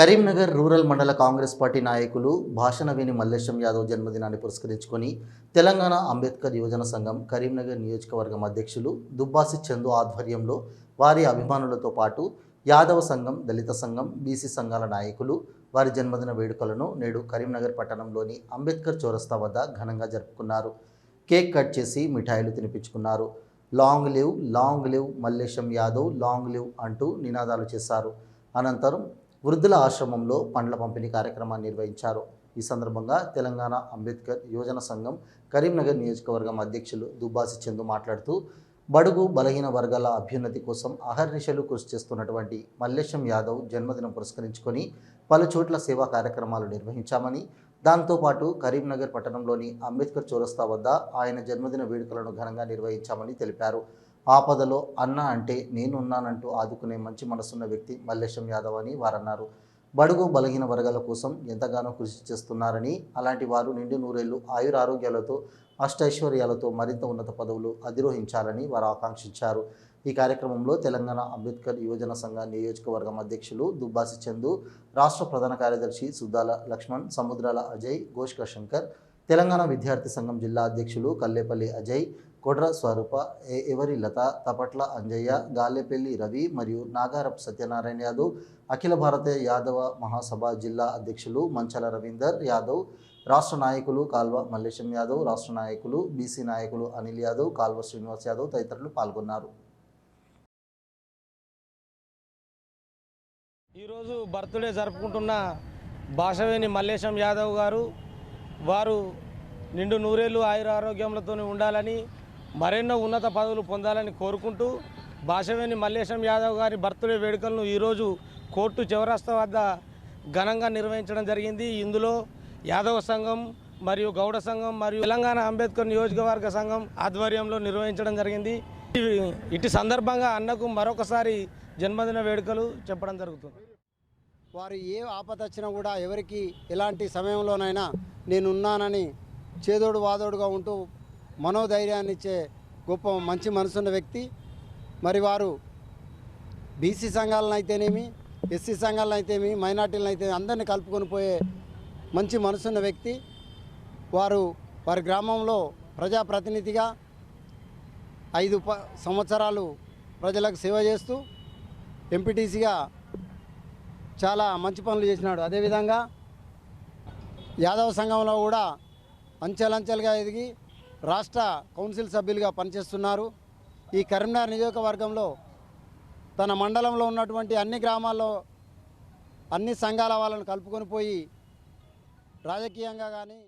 Karimnagar rural మండల Congress party నాయకులు భాషణ విని మల్లేశం యాదవ్ జన్మదినాన్ని పురస్కరించుకొని తెలంగాణ అంబేద్కర్ యువజన సంఘం కరీంనగర్ నియోజకవర్గం అధ్యక్షులు దుబ్బాసి చందు ఆధ్వర్యంలో వారి అభిమానులతో పాటు యాదవ సంఘం దళిత సంఘం బీసీ సంఘాల నాయకులు వారి జన్మదిన వేడుకలను నేడు కరీంనగర్ పట్టణంలోని అంబేద్కర్ చౌరస్తా వద్ద ఘనంగా జరుపుకున్నారు. కేక్ కట్ చేసి మిఠాయిలు తినిపించుకున్నారు. Long live long live Mallesham Yadav long live అంటూ నినాదాలు చేశారు. అనంతరం వృద్ధుల ఆశ్రమంలో పండ్ల పంపిణీ కార్యక్రమాన్ని నిర్వహించారు. ఈ సందర్భంగా తెలంగాణ అంబేద్కర్ యువజన సంఘం కరీంనగర్ నియోజకవర్గం అధ్యక్షులు దుబ్బాసి చందు మాట్లాడుతూ బడుగు బలహీన వర్గాల అభ్యున్నతి కోసం అహర్నిశలు కృషి చేస్తున్నటువంటి మల్లేశం యాదవ్ జన్మదినం పురస్కరించుకొని పలు చోట్ల సేవా కార్యక్రమాలు నిర్వహించామని దాంతోపాటు కరీంనగర్ పట్టణంలోని అంబేద్కర్ చౌరస్తా వద్ద ఆయన జన్మదిన వేడుకలను ఘనంగా నిర్వహించామని తెలిపారు. ఆపదలో అన్న అంటే నేనున్నానంటూ ఆదుకునే మంచి మనసున్న వ్యక్తి మల్లేశం యాదవ్ అని వారన్నారు. బడుగు బలహీన వర్గాల కోసం ఎంతగానో కృషి చేస్తున్నారని అలాంటి వారు నిండు నూరేళ్ళు ఆయురారోగ్యాలతో అష్టైశ్వర్యాలతో మరింత ఉన్నత పదవులు అధిరోహించాలని వారు ఆకాంక్షించారు. ఈ కార్యక్రమంలో తెలంగాణ అంబేద్కర్ యువజన సంఘ నియోజకవర్గం అధ్యక్షులు దుబ్బాసి చందు రాష్ట్ర ప్రధాన కార్యదర్శి సుద్దాల లక్ష్మణ్ సముద్రాల అజయ్ గోష్క శంకర్ తెలంగాణ విద్యార్థి సంఘం జిల్లా అధ్యక్షులు కల్లేపల్లి అజయ్ కొడ్ర స్వరూప ఎవరి లత తపట్ల అంజయ్య గాలేపల్లి రవి మరియు నాగారప్ సత్యనారాయణ యాదవ్ అఖిల భారత యాదవ మహాసభ జిల్లా అధ్యక్షులు మంచల రవీందర్ యాదవ్ రాష్ట్ర నాయకులు కాల్వ మల్లేశం యాదవ్ రాష్ట్ర నాయకులు బీసీ నాయకులు అనిల్ యాదవ్ కాల్వ శ్రీనివాస్ యాదవ్ తదితరులు పాల్గొన్నారు. ఈరోజు బర్త్డే జరుపుకుంటున్న భాషవేణి మల్లేశం యాదవ్ గారు వారు నిండు నూరేళ్ళు ఆయుర ఆరోగ్యములతో ఉండాలని మరెన్నో ఉన్నత పదవులు పొందాలని కోరుకుంటూ భాషవేణి మల్లేశం యాదవ్ గారి బర్త్డే వేడుకలను ఈరోజు కోర్టు చివరస్త వద్ద ఘనంగా నిర్వహించడం జరిగింది. ఇందులో యాదవ సంఘం మరియు గౌడ సంఘం మరియు తెలంగాణ అంబేద్కర్ నియోజకవర్గ సంఘం ఆధ్వర్యంలో నిర్వహించడం జరిగింది. ఇవి- ఇటు సందర్భంగా అన్నకు మరొకసారి జన్మదిన వేడుకలు చెప్పడం జరుగుతుంది. వారు ఏ ఆపద వచ్చినా కూడా ఎవరికి ఎలాంటి సమయంలోనైనా నేనున్నానని చేదోడు వాదోడుగా ఉంటూ మనోధైర్యాన్ని ఇచ్చే గొప్ప మంచి మనసున్న వ్యక్తి. మరి వారు బీసీ సంఘాలను అయితేనేమి ఎస్సీ సంఘాలను అయితేమి మైనార్టీలను అయితే అందరినీ కలుపుకొని పోయే మంచి మనసున్న వ్యక్తి. వారు వారి గ్రామంలో ప్రజాప్రతినిధిగా ఐదు ప సంవత్సరాలు ప్రజలకు సేవ చేస్తూ ఎంపీటీసీగా చాలా మంచి పనులు చేసినాడు. అదేవిధంగా యాదవ సంఘంలో కూడా అంచెలంచెలుగా ఎదిగి రాష్ట్ర కౌన్సిల్ సభ్యులుగా పనిచేస్తున్నారు. ఈ కరీంనగర్ నియోజకవర్గంలో తన మండలంలో ఉన్నటువంటి అన్ని గ్రామాల్లో అన్ని సంఘాల వాళ్ళను కలుపుకొని పోయి రాజకీయంగా కానీ